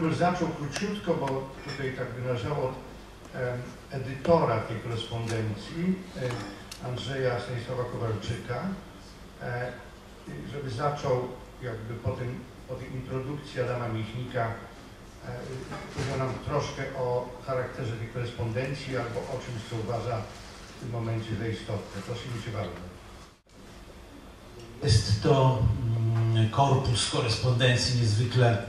bym zaczął króciutko, bo tutaj tak by należało od edytora tej korespondencji, Andrzeja Stanisława Kowalczyka, e, żeby zaczął jakby po, tym, po tej introdukcji Adama Michnika e, powiedział nam troszkę o charakterze tej korespondencji albo o czymś, co uważa w tym momencie za istotne. Proszę mi się bardzo. Jest to mm, korpus korespondencji niezwykle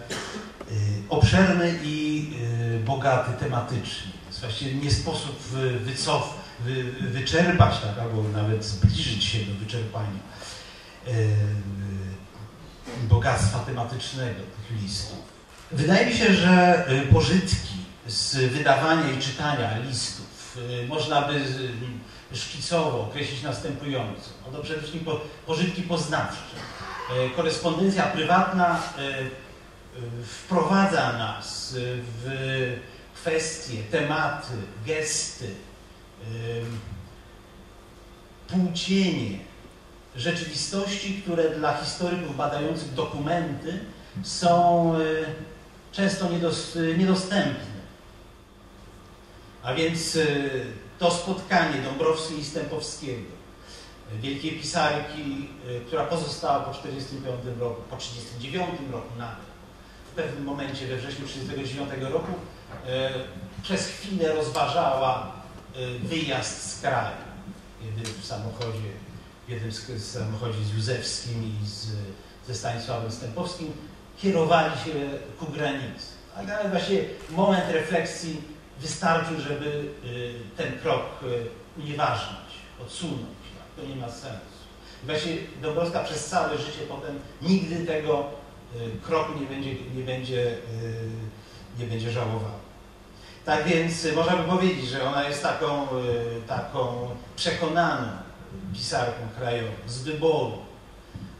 obszerny i y, bogaty tematycznie. Jest właściwie nie sposób wycofać wy, wyczerpać, tak, albo nawet zbliżyć się do wyczerpania e, bogactwa tematycznego tych listów. Wydaje mi się, że pożytki z wydawania i czytania listów można by szkicowo określić następująco. No to przede wszystkim po, pożytki poznawcze. Korespondencja prywatna wprowadza nas w kwestie, tematy, gesty, płcienie rzeczywistości, które dla historyków badających dokumenty są e, często niedostępne. A więc to spotkanie Dąbrowskiej i Stępowskiego, wielkiej pisarki, która pozostała po 1945 roku, po 1939 roku nawet, w pewnym momencie we wrześniu 1939 roku, przez chwilę rozważała Y, wyjazd z kraju. Jeden w samochodzie, w jednym z samochodzie z Józefskim i z, ze Stanisławem Stępowskim kierowali się ku granicy. Ale właśnie moment refleksji wystarczył, żeby y, ten krok unieważnić, odsunąć. To nie ma sensu. Właśnie Dąbrowska przez całe życie potem nigdy tego kroku nie będzie, nie będzie, nie będzie żałowała. Tak więc y, można by powiedzieć, że ona jest taką, y, taką przekonaną pisarką krajową, z wyboru,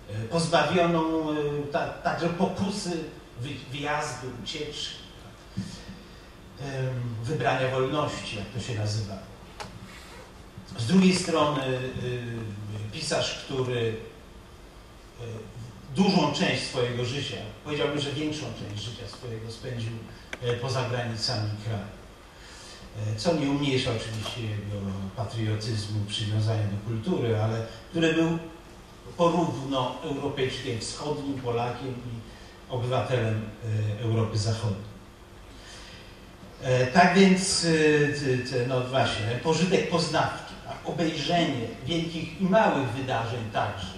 y, pozbawioną ta, także pokusy wyjazdu, ucieczki, wybrania wolności, jak to się nazywa. Z drugiej strony pisarz, który dużą część swojego życia, powiedziałbym, że większą część życia swojego spędził E, poza granicami kraju. E, co nie umniejsza oczywiście jego patriotyzmu, przywiązania do kultury, ale który był porówno Europejczykiem wschodnim, Polakiem i obywatelem e, Europy Zachodniej. Tak więc, no właśnie, pożytek poznawczy, obejrzenie wielkich i małych wydarzeń także,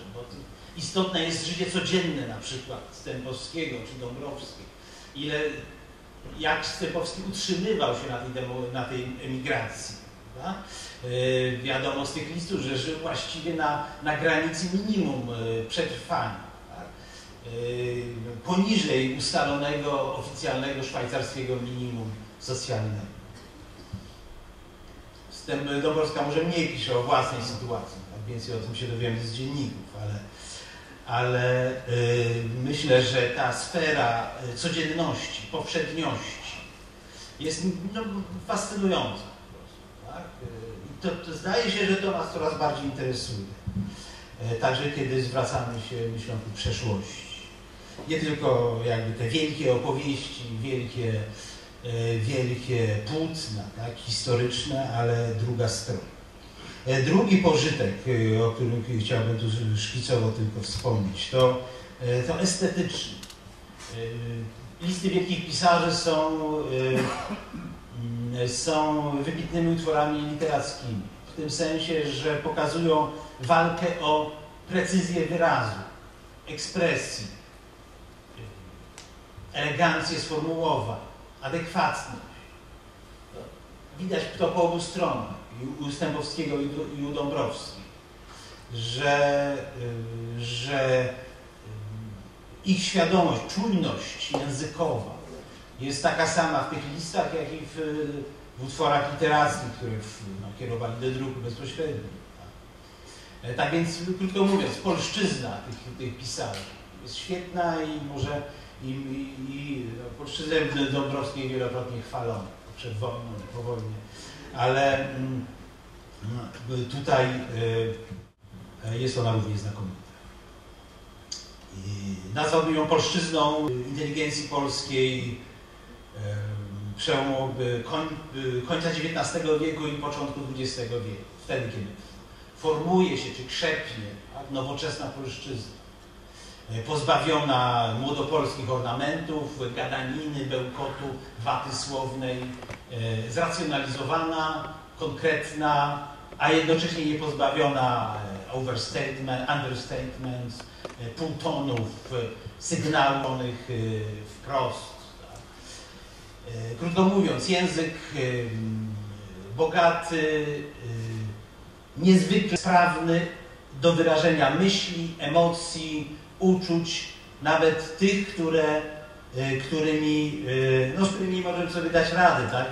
istotne jest życie codzienne na przykład Stępowskiego czy Dąbrowskiego. Ile jak Stepowski utrzymywał się na tej, demo, na tej emigracji. Yy, wiadomo z tych listów, że żył właściwie na, na granicy minimum yy, przetrwania. Tak? Yy, poniżej ustalonego oficjalnego szwajcarskiego minimum socjalnego. Z Dąbrowska może mniej pisze o własnej sytuacji, tak? więcej o tym się dowiemy z dzienników, ale, ale y, myślę, że ta sfera y, codzienności, powszedniości jest no, fascynująca. Tak? Y, to, to zdaje się, że to nas coraz bardziej interesuje. Także kiedy zwracamy się myślą ku przeszłości. Nie tylko jakby te wielkie opowieści, wielkie, wielkie płótna tak, historyczne, ale druga strona. E, drugi pożytek, e, o którym chciałbym tu szkicowo tylko wspomnieć, to, e, to estetyczny. Listy wielkich pisarzy są, mm, są wybitnymi utworami literackimi. W tym sensie, że pokazują walkę o precyzję wyrazu, ekspresji, elegancję sformułowań, adekwatność. Widać to po obu stronach i u Stępowskiego i u Dąbrowskich, że, y, że y, ich świadomość, czujność językowa jest taka sama w tych listach, jak i w, w utworach literackich, które no, kierowali do druku bezpośrednio. Tak. E, tak więc, krótko mówiąc, polszczyzna tych, tych pisarzy jest świetna i może i, i, i no, polszczyznę Dąbrowskiej wielokrotnie chwalono wojną, po wojnie ale mm, tutaj e, jest ona również znakomita. Nazwałbym ją polszczyzną inteligencji polskiej przełomu y, koń, y, końca XIX wieku i początku XX wieku. Wtedy, kiedy formuje się czy krzepnie nowoczesna polszczyzna. E, pozbawiona młodopolskich ornamentów, gadaniny, bełkotu, waty słownej, e, zracjonalizowana, konkretna, a jednocześnie nie pozbawiona e, overstatement, understatements, półtonów, sygnałonych wprost. Krótko mówiąc, język bogaty, niezwykle sprawny do wyrażenia myśli, emocji, uczuć, nawet tych, które, y, którymi, y, no, z którymi możemy sobie dać radę, tak?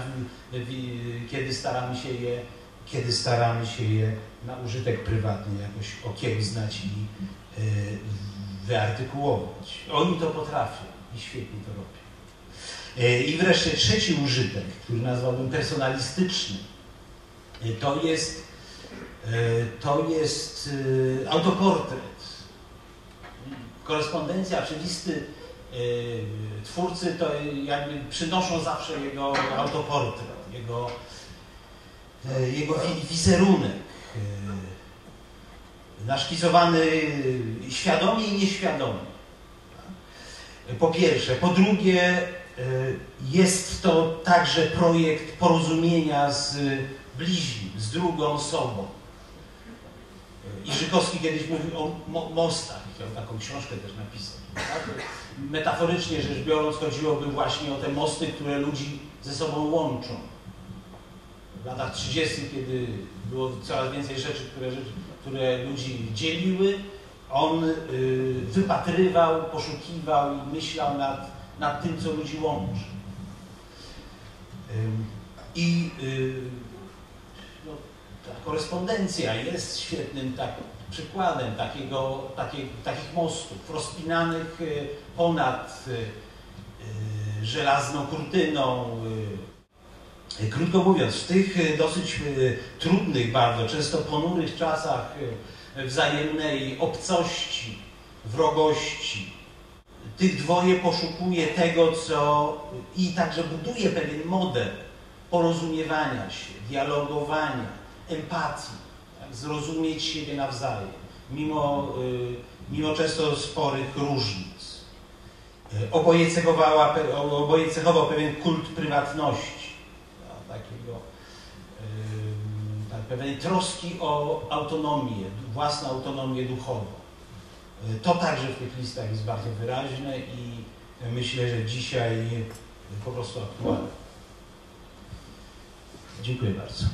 kiedy staramy się je, kiedy staramy się je na użytek prywatny jakoś okiełznać i wyartykułować. Oni to potrafią i świetnie to robią. I wreszcie trzeci użytek, który nazwałbym personalistyczny, to jest, to jest autoportret korespondencja czy listy yy, twórcy to jakby przynoszą zawsze jego autoportret, jego, yy, jego wizerunek. Yy, naszkicowany świadomie i nieświadomie. Po pierwsze. Po drugie, jest to także projekt porozumienia z bliźnim, z drugą osobą. Iżykowski kiedyś mówił o mo mostach chciał taką książkę też napisać. Tak? Metaforycznie rzecz biorąc, chodziłoby właśnie o te mosty, które ludzi ze sobą łączą. W latach 30., kiedy było coraz więcej rzeczy, które, które ludzi dzieliły, on y, wypatrywał, poszukiwał i myślał nad, nad tym, co ludzi łączy. I y, no, ta korespondencja jest świetnym tak, przykładem takiego, takiej, takich mostów rozpinanych y, ponad y, y, żelazną kurtyną. Krótko mówiąc, w tych dosyć trudnych, bardzo często ponurych czasach wzajemnej obcości, wrogości, tych dwoje poszukuje tego, co i także buduje pewien model porozumiewania się, dialogowania, empatii zrozumieć siebie nawzajem, mimo, y, mimo często sporych różnic. Y, oboje, cechowała, oboje cechował pewien kult prywatności, takiego, y, tak, pewnej troski o autonomię, własną autonomię duchową. To także w tych listach jest bardzo wyraźne i myślę, że dzisiaj po prostu aktualne. Dziękuję bardzo.